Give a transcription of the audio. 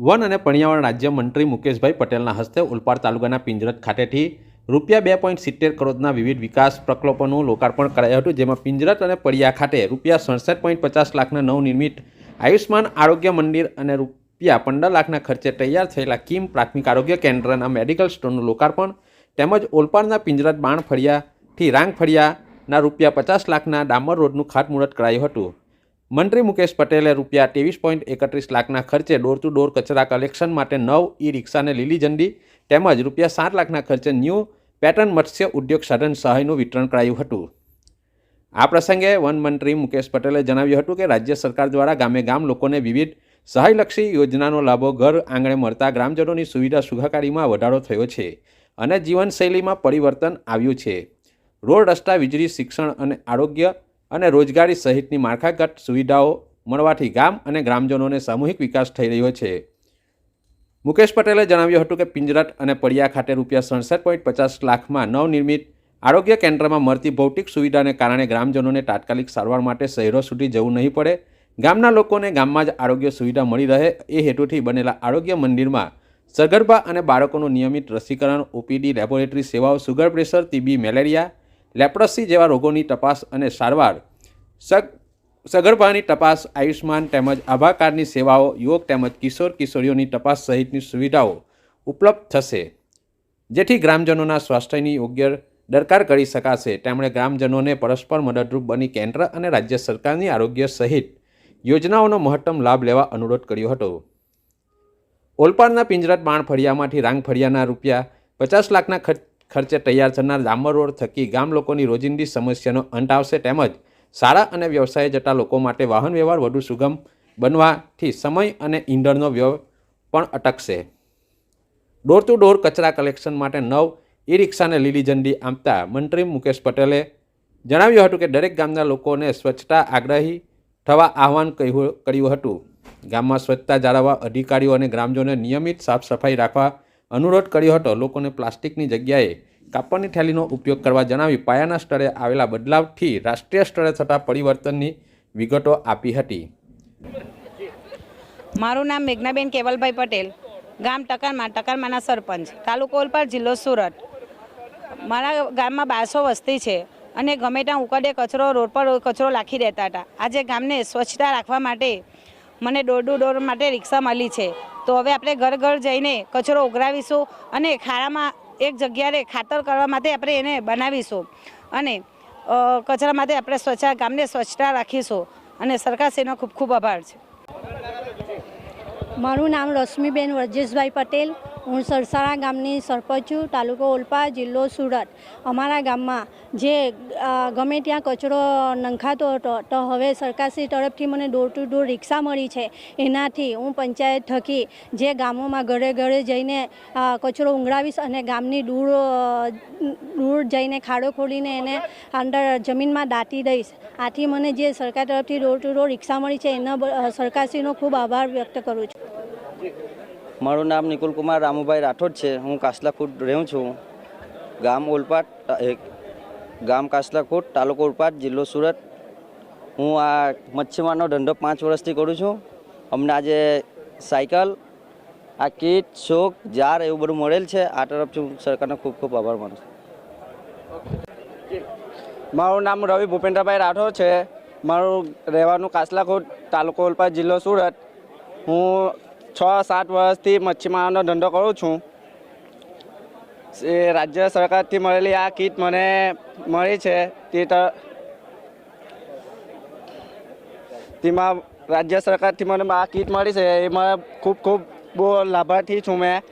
One અને પર્યાવરણ રાજ્ય મંત્રી મુકેશભાઈ પટેલના હસ્તે ઉલપાડ તાલુકાના પિંજરત ખાતેથી રૂપિયા બે પોઈન્ટ સિત્તેર કરોડના વિવિધ વિકાસ પ્રકલ્પોનું લોકાર્પણ કરાયું હતું, જેમાં પિંજરત અને પડિયા ખાતે રૂપિયા સડસઠ પોઈન્ટ પચાસ લાખના નવનિર્મિત આયુષ્માન આરોગ્ય મંદિર અને રૂપિયા પંદર લાખના ખર્ચે તૈયાર થયેલા કિમ પ્રાથમિક આરોગ્ય કેન્દ્રના મેડિકલ સ્ટોરનું લોકાર્પણ, તેમજ ઓલપાડના પિંજરત બાણ ફળિયાથી રાંગ ફળિયાના રૂપિયા પચાસ લાખના ડામર રોડનું ખાતમુહૂર્ત કરાયું હતું. મંત્રી મુકેશ પટેલે રૂપિયા ત્રેવીસ પોઈન્ટ એકત્રીસ લાખના ખર્ચે ડોર ટુ ડોર કચરા કલેક્શન માટે નવ ઈ રિક્ષાને લીલી ઝંડી તેમજ રૂપિયા સાત લાખના ખર્ચે ન્યૂ પેટર્ન મત્સ્ય ઉદ્યોગ સાધન સહાયનું વિતરણ કરાયું હતું. આ પ્રસંગે વન મંત્રી મુકેશ પટેલે જણાવ્યું હતું કે રાજ્ય સરકાર દ્વારા ગામે ગામ લોકોને વિવિધ સહાયલક્ષી યોજનાનો લાભો ઘર આંગણે મળતા ગ્રામજનોની સુવિધા સુખાકારીમાં વધારો થયો છે અને જીવનશૈલીમાં પરિવર્તન આવ્યું છે. રોડ રસ્તા, વીજળી, શિક્ષણ અને આરોગ્ય અને રોજગારી સહિતની માળખાગત સુવિધાઓ મળવાથી ગામ અને ગ્રામજનોને સામૂહિક વિકાસ થઈ રહ્યો છે. મુકેશ પટેલે જણાવ્યું હતું કે પિંજરત અને પડિયા ખાતે રૂપિયા સડસઠ પોઈન્ટ પચાસ લાખમાં નવનિર્મિત આરોગ્ય કેન્દ્રમાં મળતી ભૌતિક સુવિધાને કારણે ગ્રામજનોને તાત્કાલિક સારવાર માટે શહેરો સુધી જવું નહીં પડે. ગામના લોકોને ગામમાં જ આરોગ્ય સુવિધા મળી રહે એ હેતુથી બનેલા આરોગ્ય મંદિરમાં સગર્ભા અને બાળકોનું નિયમિત રસીકરણ, ઓપીડી, લેબોરેટરી સેવાઓ, sugar pressure, TB, malaria leprosy જેવા રોગોની તપાસ અને સારવાર, સગ, સગર્ભાની તપાસ આયુષ્માન તેમજ આભા કાર્ડની સેવાઓ, યુવક તેમજ કિશોર કિશોરીઓની તપાસ સહિતની સુવિધાઓ ઉપલબ્ધ થશે. જેથી ગ્રામજનોના સ્વાસ્થ્યની યોગ્ય દરકાર કરી શકાશે. તેમણે ગ્રામજનોને પરસ્પર મદદરૂપ બની કેન્દ્ર અને રાજ્ય સરકારની આરોગ્ય સહિત યોજનાઓનો મહત્તમ લાભ લેવા અનુરોધ કર્યો હતો. ઓલપાડના પિંજરત બાણ ફળિયામાંથી રાંગ ફળિયાના રૂપિયા પચાસ લાખના ખર્ચ ખર્ચે તૈયાર થનાર ડામર રોડ થકી ગામ લોકોની રોજિંદી સમસ્યાનો અંત આવશે તેમજ શાળા અને વ્યવસાયે જતા લોકો માટે વાહન વ્યવહાર વધુ સુગમ બનવાથી સમય અને ઈંધણનો વ્યય પણ અટકશે. ડોર ટુ ડોર કચરા કલેક્શન માટે નવ ઈ રિક્ષાને લીલી ઝંડી આપતા મંત્રી મુકેશ પટેલે જણાવ્યું હતું કે દરેક ગામના લોકોને સ્વચ્છતા આગ્રહી થવા આહવાન કહ્યું, કર્યું હતું. ગામમાં સ્વચ્છતા જાળવવા અધિકારીઓ અને ગ્રામજનોને નિયમિત સાફ સફાઈ રાખવા અનુરોધ કર્યો હતો, લોકોને પ્લાસ્ટિકની જગ્યાએ કાપડની થેલીનો ઉપયોગ કરવા જણાવી પાયાના સ્તરે આવેલા બદલાવથી રાષ્ટ્રીય સ્તરે થતા પરિવર્તનની વિગતો આપી હતી. મારું નામ મેઘનાબેન કેવલભાઈ પટેલ, ગામ ટકારમાં ટકારમાંના સરપંચ, તાલુકો ઓલપાડ, જિલ્લો સુરત. મારા ગામમાં બારસો વસ્તી છે અને ગમે ત્યાં ઉકડે કચરો, રોડ પર કચરો લાખી દેતા હતા. આજે ગામને સ્વચ્છતા રાખવા માટે મને ડોર ટુ ડોર માટે રિક્ષા મળી છે. તો હવે આપણે ઘર ઘર જઈને કચરો ઉઘરાવીશું અને ખાડામાં એક જગ્યાએ ખાતર કરવા માટે આપણે એને બનાવીશું. અને કચરા માટે આપણે સ્વચ્છતા ગામને સ્વચ્છતા રાખીશું. અને સરકારશ્રીનો ખૂબ ખૂબ આભાર છે. મારું નામ રશ્મિબેન વર્જેશભાઈ પટેલ. હું સરસાણા ગામની સરપંચ છું, તાલુકો ઓલપા, જિલ્લો સુરત. અમારા ગામમાં જે ગમે ત્યાં કચરો નંખાતો હતો, તો હવે સરકારશ્રી તરફથી મને ડોર ટુ ડોર રિક્ષા મળી છે. એનાથી હું પંચાયત થકી જે ગામોમાં ઘરે ઘરે જઈને કચરો ઉંઘરાવીશ અને ગામની દૂર દૂર જઈને ખાડો ખોલીને એને અંદર જમીનમાં દાટી દઈશ. આથી મને જે સરકાર તરફથી ડોર ટુ ડોર રિક્ષા મળી છે, એના સરકારશ્રીનો ખૂબ આભાર વ્યક્ત કરું છું. મારું નામ નિકુલ કુમાર રામુભાઈ રાઠોડ છે. હું કાસલાખુટ રહું છું. ગામ ઓલપાટ ગામ કાસલાખુટ, તાલુકો ઓલપાટ જિલ્લો સુરત. હું આ મચ્છીમારનો ધંધો પાંચ વર્ષથી કરું છું. અમને આજે સાયકલ, આ કીટ શોક જાર એવું બધું મળેલ છે. આ તરફથી હું સરકારનો ખૂબ ખૂબ આભાર માનું છું. મારું નામ રવિ ભૂપેન્દ્રભાઈ રાઠોડ છે. મારું રહેવાનું કાસલાખોટ, તાલુકો ઓલપાટ જિલ્લો સુરત. હું છ સાત વર્ષથી મચ્છીમારનો ધંધો કરું છું. એ રાજ્ય સરકારથી મળેલી આ કીટ મને મળી છે. તે તેમાં રાજ્ય સરકારથી મને આ કીટ મળી છે. એમાં ખૂબ ખૂબ બહુ લાભાર્થી છું મેં.